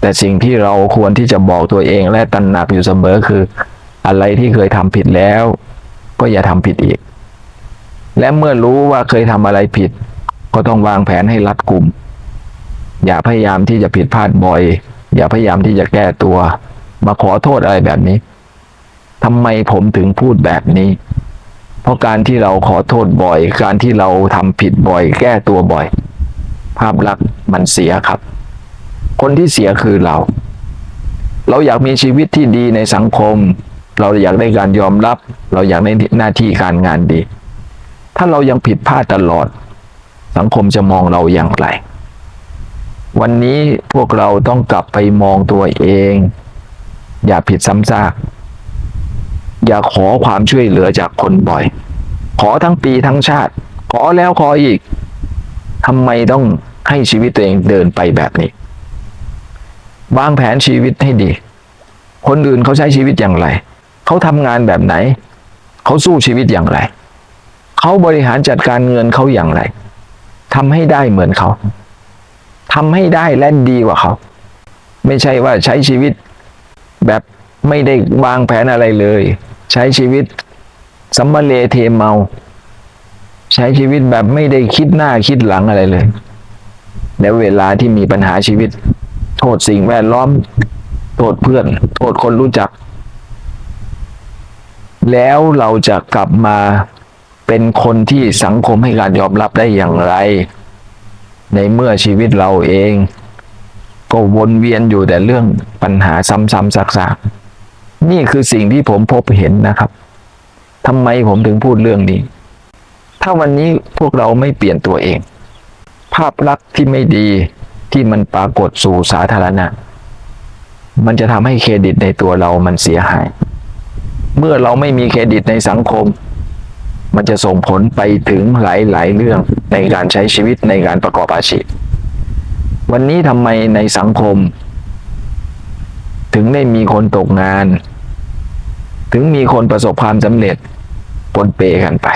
แต่สิ่งที่เราควรที่จะบอกตัวเองและตระหนักอยู่เสมอคือ อะไรที่เคยทำผิดแล้ว ก็อย่าทำผิดอีก และเมื่อรู้ว่าเคยทำอะไรผิด ก็ต้องวางแผนให้รัดกุม อย่าพยายามที่จะผิดพลาดบ่อย อย่าพยายามที่จะแก้ตัว มาขอโทษอะไรแบบนี้ทำไมผมถึงพูดแบบนี้ เพราะการที่เราขอโทษบ่อย การที่เราทำผิดบ่อย แก้ตัวบ่อย ภาพลักษณ์มันเสียครับ คนที่เสียคือเรา เราอยากมีชีวิตที่ดีในสังคม เราอยากได้การยอมรับ เราอยากได้หน้าที่การงานดี ถ้าเรายังผิดพลาดตลอด สังคมจะมองเราอย่างไร วันนี้พวกเราต้องกลับไปมองตัวเอง อย่าผิดซ้ำซากอย่าขอความช่วยเหลือจากคนบ่อย ขอทั้งปีทั้งชาติ ขอแล้วขออีกทำไมต้องให้ชีวิตตัวเองเดินไปแบบนี้ วางแผนชีวิตให้ดี คนอื่นเขาใช้ชีวิตอย่างไร เขาทำงานแบบไหน เขาสู้ชีวิตอย่างไร เขาบริหารจัดการเงินเขาอย่างไรทำให้ได้เหมือนเขาทำให้ได้และดีกว่าเขา ไม่ใช่ว่าใช้ชีวิตแบบไม่ได้วางแผนอะไรเลย ใช้ชีวิตสัมมาเลเทเมา ใช้ชีวิตแบบไม่ได้คิดหน้าคิดหลังอะไรเลย แล้วเวลาที่มีปัญหาชีวิต โทษสิ่งแวดล้อม โทษเพื่อน โทษคนรู้จัก แล้วเราจะกลับมาเป็นคนที่สังคมให้การยอมรับได้อย่างไร ในเมื่อชีวิตเราเอง ก็วนเวียนอยู่แต่เรื่องปัญหาซ้ำๆซักๆ นี่คือสิ่งที่ผมพบเห็นนะครับทำไมผมถึงพูดเรื่องนี้ ถ้าวันนี้พวกเราไม่เปลี่ยนตัวเอง ภาพลักษณ์ที่ไม่ดี ที่มันปรากฏสู่สาธารณะ มันจะทำให้เครดิตในตัวเรามันเสียหาย เมื่อเราไม่มีเครดิตในสังคม มันจะส่งผลไปถึงหลาย ๆ เรื่องในการใช้ชีวิตในการประกอบอาชีพ วันนี้ทำไมในสังคม ถึงได้มีคนตกงาน ถึงมีคนประสบความสำเร็จปนเปกันไป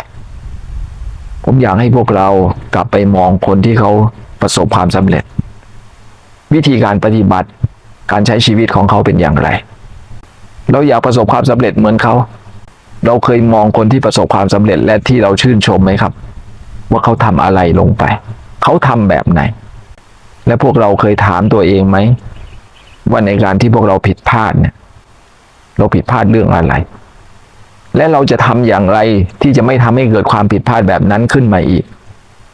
ผมอยากให้พวกเรากลับไปมองคนที่เขาประสบความสำเร็จ วิธีการปฏิบัติการใช้ชีวิตของเขาเป็นอย่างไร เราอยากประสบความสำเร็จเหมือนเขา เราเคยมองคนที่ประสบความสำเร็จและที่เราชื่นชมไหมครับ ว่าเขาทำอะไรลงไป เขาทำแบบไหน และพวกเราเคยถามตัวเองไหมว่าในการที่พวกเราผิดพลาดเนี่ย เราผิดพลาดเรื่องอะไร และเราจะทำอย่างไรที่จะไม่ทำให้เกิดความผิดพลาดแบบนั้นขึ้นมาอีก